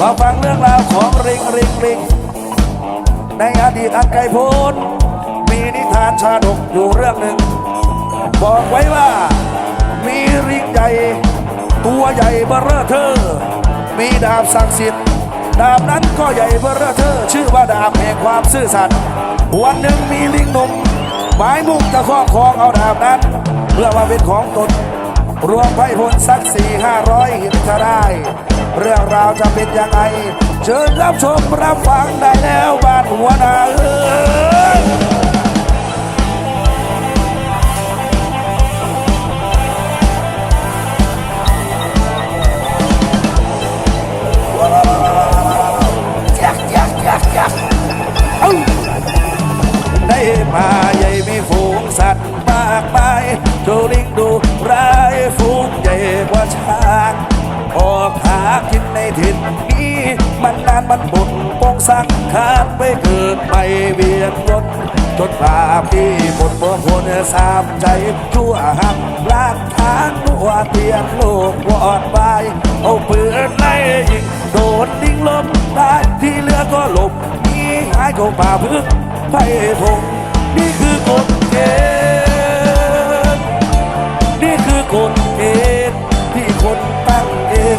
มาฟังเรื่องราวของริงริงริงในอดีตอันไกลโพ้นมีนิทานชาดกอยู่เรื่องหนึ่ง บอกไว้ว่ามีริงใหญ่ ตัวใหญ่เบ้อเร่อเธอ มีดาบศักดิ์สิทธิ์ดาบนั้นก็ใหญ่เบ้อเร่อเธอ ชื่อว่าดาบแห่งความซื่อสัตย์วันหนึ่งมีลิงหนุ่มหมายมุ่งจะครอบครองเอาดาบนั้น เพื่อว่าเป็นของตน รวมไพ่พลสักสี่ห้าร้อยหินจะได้ เรื่องราวจะเป็นยังไง เชิญรับชมรับฟังได้แล้วบ้านหัวนาเอ้ยได้มาใหญ่มีฝูงสัตว์มากมายโจลิง ชางออกหากินในถิ่นนี้มันนานมันบุญปองสังขารไปเกิดไปเวียนวนจนบาปที่หมดบ่พ้นสามใจชั่วหักลากทางนัวเตียนโลกวอดวายเอาปืนไล่ยิงโดนดิ้งลมตายที่เหลือก็หลบหนีหายเข้าป่าพึ่งไพ่พงนี่คือกฎเกณฑ์นี่คือกฎเกณฑ์ที่คน ตั้งเอง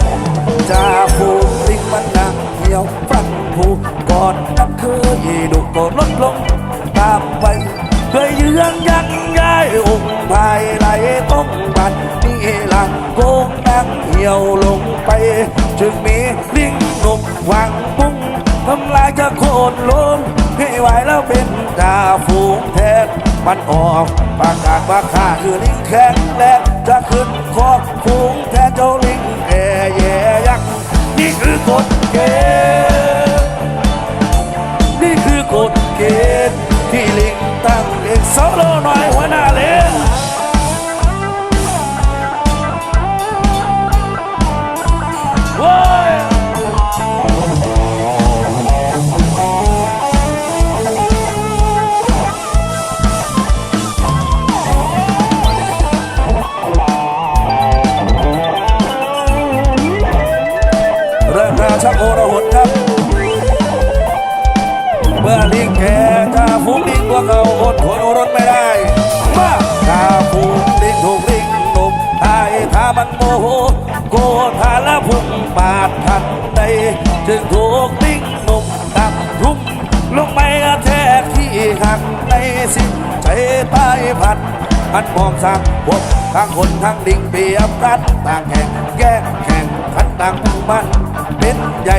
จะผูกลิงมันนังเหี่ยวฟันผูกก่อนนั้นเคยดุก็ลดลง ตามไปเคยเยืองยักย้ายองค์ภายไหลต้องบัดนี่หลังโกงนังเหี่ยวลงไป จึงมีลิงหนุ่มวางปุ้งทำลายจะโค่นล้มให้ไหวแล้วเป็นจ่าฝูงแทนมันออกประกาศว่าข้าคือลิงแข็งแรงจะขึ้นคอบฝูง จ้าลิงแย่แย่ยักษ์นี่คือกฎเกณฑ์นี่คือกฎเกณฑ์ที่ลิงตั้งเองสาวโลน้อยหัวหน้าเลี้ยง ทาและพุ่งปาดทันใดจึงถูกลิงหนุ่มตักทุ่มลงไปกระแทกที่หักในสิ้นใจตายพันมันมองสังบททั้งคนทั้งลิงเปียบกันต่างแข่งแย่งแข่งขันต่างมุ่งมันเป็นใหญ่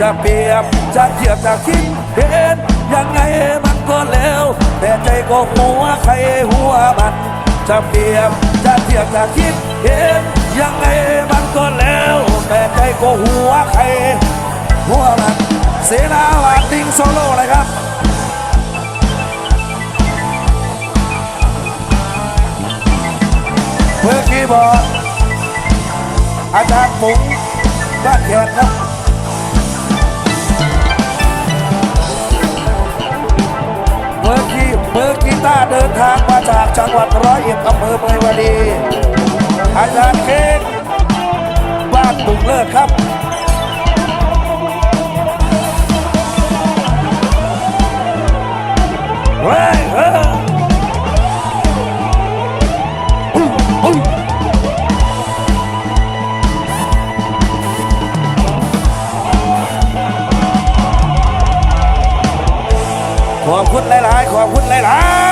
จะเปียบจะเทียบจะคิดเห็นยังไงมันก็แล้ว แต่ใจก็หัวใครหัวมันจะเปียบจะเทียบจะคิดเห็น ยังไงมันก็แล้ว แต่ใจก็หัวใครหัวมันเสนาวาติงโซโล่เลยครับเมื่อกี้บอกอาจารย์ปุ๋งบ้านแขกครับเมื่อกี้เมื่อกีตาร์เดินทางมาจากจังหวัดร้อยเอ็ดอำเภอเมยวดี อาจารย์เค้กบ้านบุงเลิศครับเฮ้ยเฮ้ยขอบคุณหลาย ๆ ขอบคุณหลาย ๆ